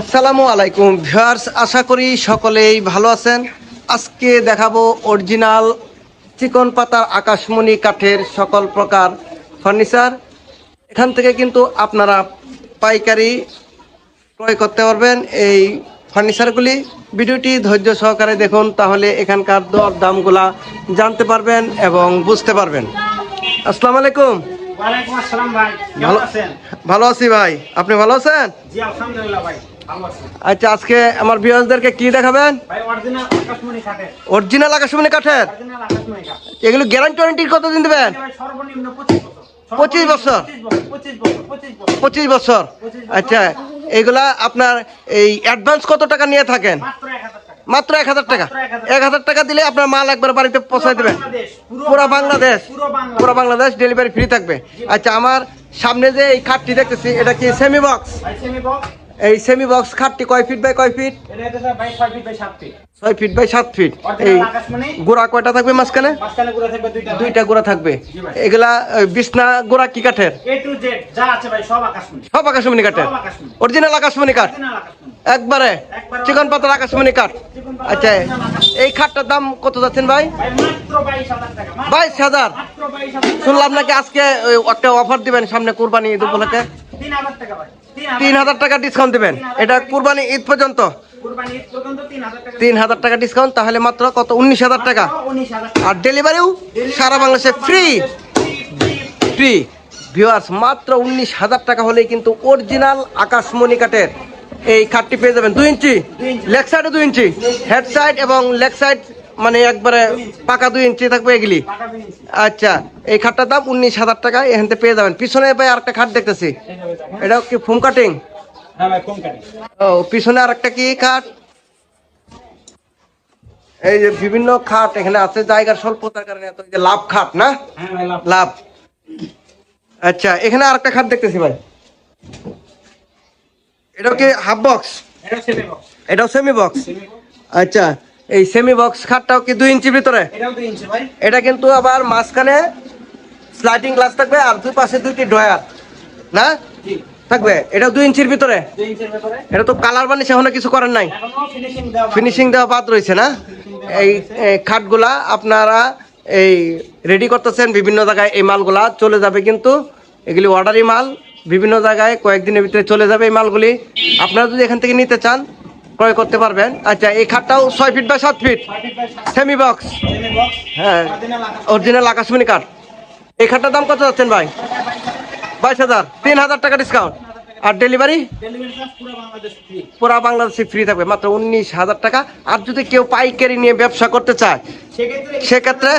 আসসালামু আলাইকুম ভিউয়ার্স আশা করি সকলেই ভালো আছেন। আজকে দেখাবো অরিজিনাল চিকন পাতার আকাশমণি কাঠের সকল প্রকার ফার্নিচার। এখান থেকে কিন্তু আপনারা পাইকারি ক্রয় করতে পারবেন এই ফার্নিচারগুলি। ভিডিওটি ধৈর্য সহকারে দেখুন তাহলে এখানকার দর দামগুলা জানতে পারবেন এবং বুঝতে পারবেন। আসসালামু আলাইকুম। ভালো আছি ভাই আপনি ভালো আছেন? জি আলহামদুলিল্লাহ ভাই। আচ্ছা আজকে আমার ভিউয়ার্সদেরকে কি দেখাবেন? অরিজিনাল আকাশমণি কাঠের। এগুলো গ্যারান্টি ওয়ারেন্টি কতদিন দেবেন? 25 বছর। 25 বছর? 25 বছর 25 বছর পঁচিশ বছর। আচ্ছা এগুলা আপনার এই অ্যাডভান্স কত টাকা নিয়ে থাকেন? মাত্র 1000 টাকা। মাত্র এক হাজার টাকা? এক হাজার টাকা। দিলে আপনার মাল একবার বাড়িতে পৌঁছায় দেবেন। পুরো বাংলাদেশ পুরো বাংলাদেশ। ডেলিভারি ফ্রি থাকবে। আচ্ছা আমার সামনে যে এই খাটটি দেখতেছি এটা কি সেমি বক্স সেমি বক্স এই সেমি বক্স খাটটি কয় ফিট বাই কয় ফিট এটা হচ্ছে ভাই 6 ফিট বাই 7 ফিট ছয় ফিট বাই সাত ফিট এই অরিজিনাল গোড়া কয়টা থাকবে মাঝখানে? দুইটা গোড়া থাকবে। এগুলা বিছনা গোড়া কি কাঠের? সব আকাশমণি। কাঠের? অরিজিনাল আকাশমণি। কাঠ? একবারে। চিকন পাতার আকাশমণি কাঠ? আচ্ছা এই খাটটার দাম কত যাচ্ছেন ভাই? ভাই মাত্র 22000 টাকা। মাত্র- বাইশ হাজার? মাত্র 22000 টাকা। শুনলাম নাকি আজকে একটা অফার দিবেন সামনে কুরবানি ঈদ উপলক্ষে। তিন হাজার টাকা ডিসকাউন্ট দেবেন। এটা কুরবানি ঈদ পর্যন্ত। তিন হাজার টাকা ডিসকাউন্ট তাহলে মাত্র কত? উনিশ হাজার টাকা। আর ডেলিভারিও সারা বাংলাদেশে ফ্রি ফ্রি ভিউয়ার্স মাত্র উনিশ হাজার টাকা হলেই কিন্তু অরিজিনাল আকাশমণি কাঠের এই খাটটি পেয়ে যাবেন। দুই ইঞ্চি। লেগ সাইডে দুই ইঞ্চি। হেড সাইড এবং লেগ সাইড মানে একবারে পাকা দুই ইঞ্চি থাকবে এগুলি? আচ্ছা এই খাটটার দাম উনিশ হাজার টাকা এখান থেকে পেয়ে যাবেন। পিছনে ভাই আরেকটা খাট দেখতেছি। এটা কি ফোম কাটিং? হ্যাঁ ভাই কম ও পিছনে আরেকটা কি খাট? এই যে বিভিন্ন খাট এখানে আছে জায়গার স্বল্পতার কারণে এত যে লাভ খাট না? হ্যাঁ লাভ। আচ্ছা এখানে আরেকটা খাট দেখতেছি ভাই। এটা কি হাফ বক্স? এটা এটাও সেমি বক্স আচ্ছা এই সেমি বক্স খাটটাও কি দুই ভিতরে? ইঞ্চি ভাই। এটা কিন্তু আবার মাঝখানে স্লাইডিং গ্লাস থাকবে আর দুই পাশে দুইটি ড্রয়ার না? থাকবে। এটা দুই ইঞ্চির ভিতরে? ভেতরে। এটা তো কালার বানিশ এখনও কিছু করেন নাই। ফিনিশিং দেওয়া। বাদ রয়েছে না? এই এই খাটগুলা আপনারা এই রেডি করতেছেন বিভিন্ন জায়গায় এই মালগুলা চলে যাবে কিন্তু এগুলি অর্ডারি মাল। বিভিন্ন জায়গায় কয়েকদিনের ভিতরে চলে যাবে এই মালগুলি। আপনারা যদি এখান থেকে নিতে চান ক্রয় করতে পারবেন। আচ্ছা এই খাটটাও ছয় ফিট বা সাত ফিট সেমি বক্স হ্যাঁ। অরিজিনাল আকাশ অরিজিনাল আকাশমণি কাঠ। এই খাটটার দাম কত যাচ্ছেন ভাই? বাইশ হাজার। তিন হাজার টাকা ডিসকাউন্ট আর ডেলিভারি পুরো বাংলাদেশে ফ্রি থাকবে। মাত্র উনিশ হাজার টাকা। আর যদি কেউ পাইকারি নিয়ে ব্যবসা করতে চায় সেক্ষেত্রে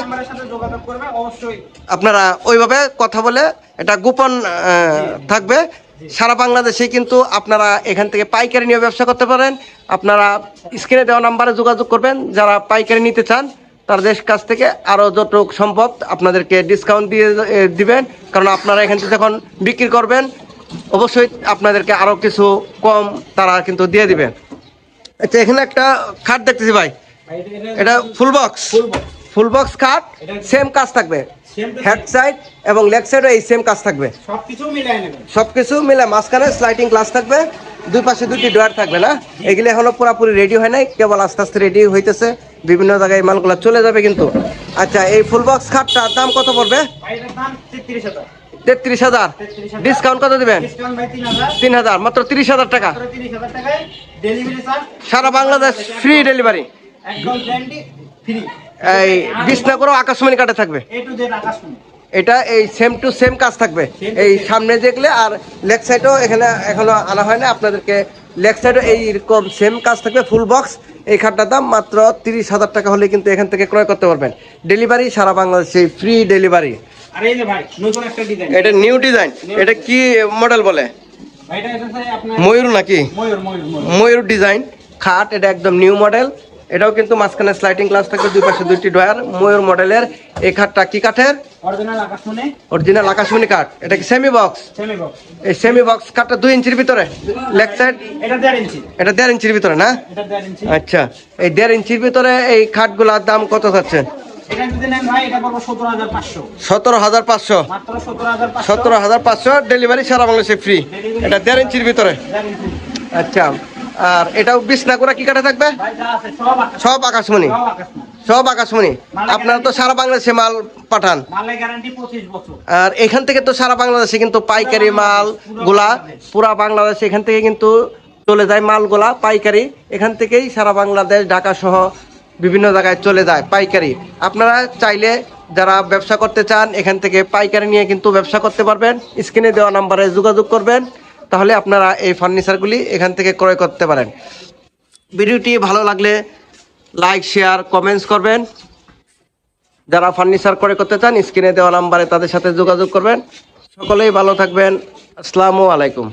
আপনারা ওইভাবে কথা বলে এটা গোপন থাকবে। সারা বাংলাদেশে কিন্তু আপনারা এখান থেকে পাইকারি নিয়ে ব্যবসা করতে পারেন। আপনারা স্ক্রিনে দেওয়া নাম্বারে যোগাযোগ করবেন। যারা পাইকারি নিতে চান তাদের কাছ থেকে আরও যতটুক সম্ভব আপনাদেরকে ডিসকাউন্ট দিয়ে দিবেন। কারণ আপনারা এখান থেকে যখন বিক্রি করবেন অবশ্যই আপনাদেরকে আরও কিছু কম তারা কিন্তু দিয়ে দিবেন। আচ্ছা এখানে একটা খাট দেখতেছি ভাই। এটা full box full box full box খাট সেম কাজ থাকবে। হেড সাইড এবং লেগ সাইডও এই সেম কাজ থাকবে। নেবেন। সবকিছু মিলে মাঝখানে স্লাইডিং গ্লাস থাকবে দুই পাশে দুটি ডোয়ার থাকবে না? এগুলি এখনও পুরোপুরি রেডি হয় নাই কেবল আস্তে আস্তে রেডি হইতেছে। বিভিন্ন জায়গায় মালগুলো চলে যাবে কিন্তু। আচ্ছা এই ফুল বক্স খাটটার দাম কত পড়বে? তেত্রিশ হাজার। তেত্রিশ হাজার। 33,000 ডিসকাউন্ট কত দিবেন? তিন হাজার। মাত্র তিরিশ হাজার টাকা। সারা বাংলাদেশ ফ্রি ডেলিভারি ফ্রি এই বিছনা করেও আকাশমণি কাটে থাকবে। এটা এই সেম টু সেম কাজ থাকবে। এই সামনে দেখলে আর লেগ সাইডও এখানে এখনও আনা হয় না। আপনাদেরকে লেগ সাইডও এইরকম সেম কাজ থাকবে ফুল বক্স এই খাটটার দাম মাত্র তিরিশ হাজার টাকা হলে কিন্তু এখান থেকে ক্রয় করতে পারবেন। ডেলিভারি সারা বাংলাদেশে ফ্রি ডেলিভারি এটা নিউ ডিজাইন এটা কি মডেল বলে? ময়ূর নাকি? ময়ূর ডিজাইন খাট এটা একদম নিউ মডেল এটাও কিন্তু মাঝখানে স্লাইডিং গ্লাস থাকবে দুই পাশে দুইটি ডয়ার ময়ূর মডেলের এই খাটটা কি কাঠের? অরিজিনাল আকাশমণি। আকাশমণি কাঠ। এটা কি সেমি বক্স এই সেমি বক্স কাঠটা দুই ইঞ্চির ভিতরে লেগ সাইড এটা দেড় ইঞ্চির ভিতরে না? আচ্ছা এই দেড় ইঞ্চির ভিতরে এই খাটগুলার দাম কত মাত্র সতেরো হাজার পাঁচশো। সতেরো হাজার পাঁচশো ডেলিভারি সারা বাংলাদেশে ফ্রি এটা দেড় ইঞ্চির ভিতরে। আচ্ছা আর এটাও বিছনা করে কি কাঠে থাকবে? সব আকাশমণি। সব আকাশমণি। আপনারা তো সারা বাংলাদেশে মাল পাঠান। আর এখান থেকে তো সারা বাংলাদেশে কিন্তু পাইকারি মালগুলা পুরা বাংলাদেশে এখান থেকে কিন্তু চলে যায় মালগুলা পাইকারি। এখান থেকেই সারা বাংলাদেশ, ঢাকা সহ বিভিন্ন জায়গায় চলে যায় পাইকারি। আপনারা চাইলে যারা ব্যবসা করতে চান, এখান থেকে পাইকারি নিয়ে কিন্তু ব্যবসা করতে পারবেন। স্ক্রিনে দেওয়া নাম্বারে যোগাযোগ করবেন। তাহলে আপনারা এই ফার্নিচারগুলি এখান থেকে ক্রয় করতে পারেন। ভিডিওটি ভালো লাগলে লাইক, শেয়ার, কমেন্টস করবেন। যারা ফার্নিচার ক্রয় করতে চান, স্ক্রিনে দেওয়া নাম্বারে তাদের সাথে যোগাযোগ করবেন। সকলেই ভালো থাকবেন। আসসালামু আলাইকুম।